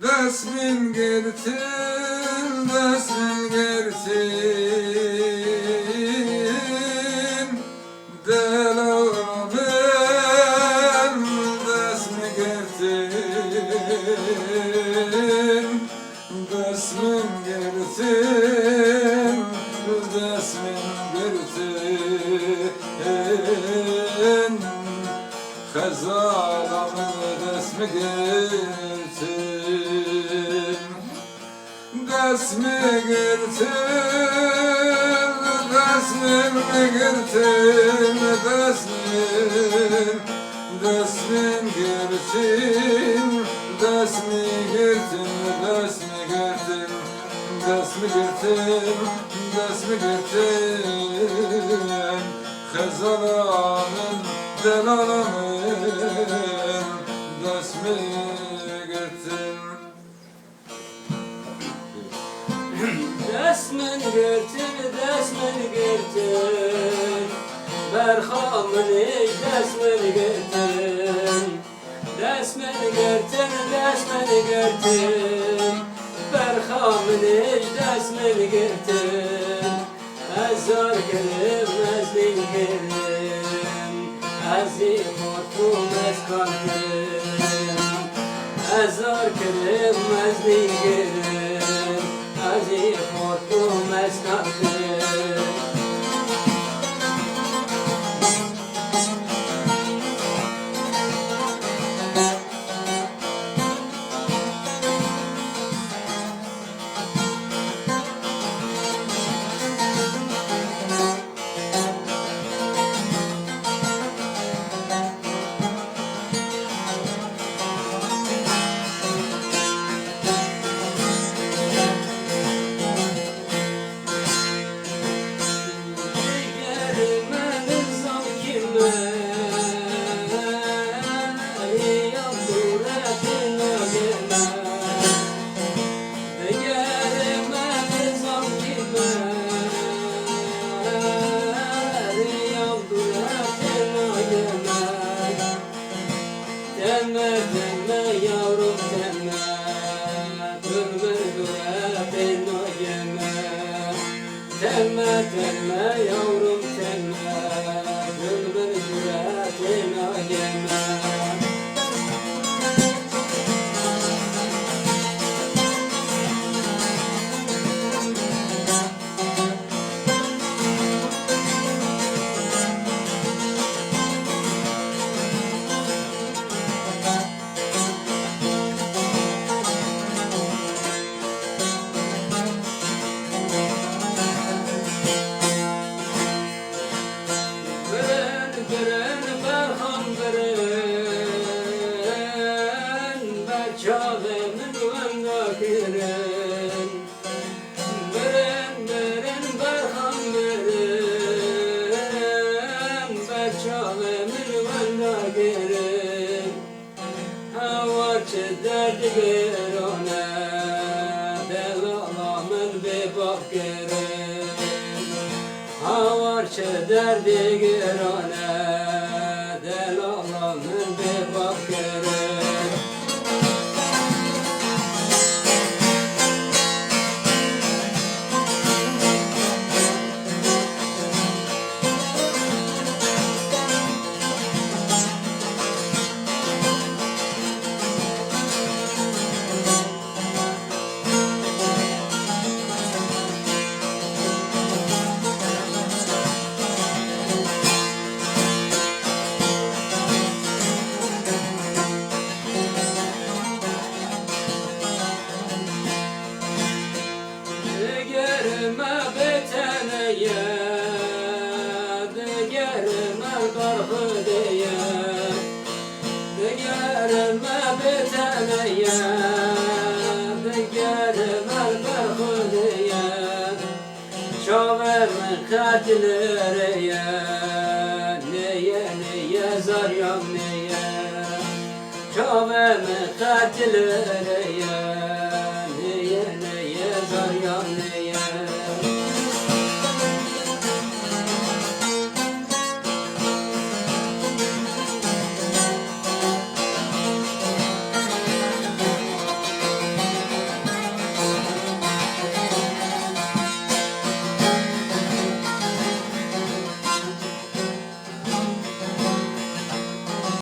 desmin gertin, desmin gertin Dəsmi qırtın Dəsmin qırtın Dəsmin Dəsmin qırtın Dəsmi qırtın Dəsmi qırtın Dəsmi qırtın Dəsmi qırtın Xəzalamın Delalamın Dəsmi qırtın Desmen gertin, desmen gertin Berhamın ey desmen gertin Desmen gertin, desmen gertin Berhamın ey desmen gertin Ezar gelim, ezlin gelim Ezim otum eskanım Ezar kelim ezli gelim nice not Deme deme yavrum deme Ömür duratın o yeme derdi gerone Delalamın bebak geren Havarçı derdi gerane Delalamın bebak geren Germe Şaverme katillereye Neye neye zaryam neye? Şaverme katillereye